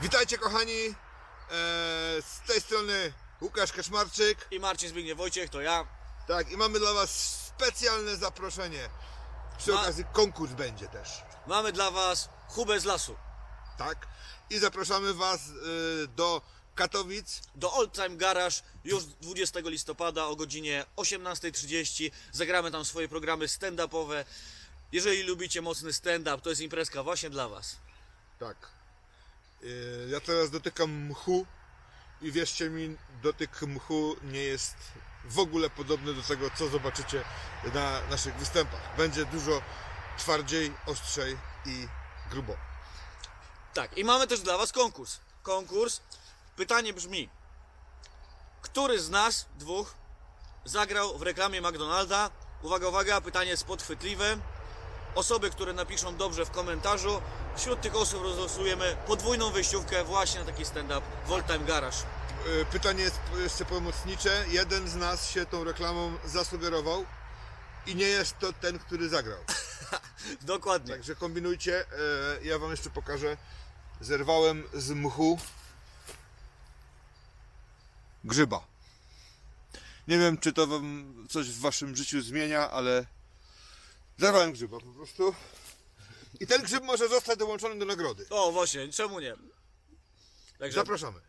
Witajcie kochani, e, z tej strony Łukasz Kaszmarczyk. I Marcin Zbigniew Wojciech, to ja. Tak, i mamy dla Was specjalne zaproszenie. Przy Ma- okazji konkurs będzie też. Mamy dla Was hubę z lasu. Tak? I zapraszamy Was e, do Katowic. Do Old Time Garage już 20 listopada o godzinie 18.30. Zagramy tam swoje programy stand-upowe. Jeżeli lubicie mocny stand-up, to jest imprezka właśnie dla Was. Tak. E, ja teraz dotykam mchu i wierzcie mi, dotyk mchu nie jest w ogóle podobny do tego, co zobaczycie na naszych występach. Będzie dużo twardziej, ostrzej i grubo. Tak, i mamy też dla Was konkurs. Konkurs. Pytanie brzmi: Który z nas dwóch zagrał w reklamie McDonalda? Uwaga, uwaga, pytanie jest podchwytliwe. Osoby, które napiszą dobrze w komentarzu, wśród tych osób rozlosujemy podwójną wyjściówkę właśnie na taki stand-up w Old Time Garage. E, Pytanie jest jeszcze pomocnicze. Jeden z nas się tą reklamą zasugerował i nie jest to ten, który zagrał. Dokładnie. Także kombinujcie. E, Ja wam jeszcze pokażę. Zerwałem z mchu grzyba. Nie wiem, czy to wam coś w waszym życiu zmienia, ale zerwałem grzyba po prostu. I ten grzyb może zostać dołączony do nagrody. O, właśnie, czemu nie? Także Zapraszamy.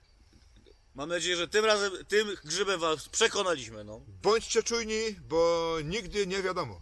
mam nadzieję, że tym razem, tym grzybem was przekonaliśmy, no. Bądźcie czujni, bo nigdy nie wiadomo.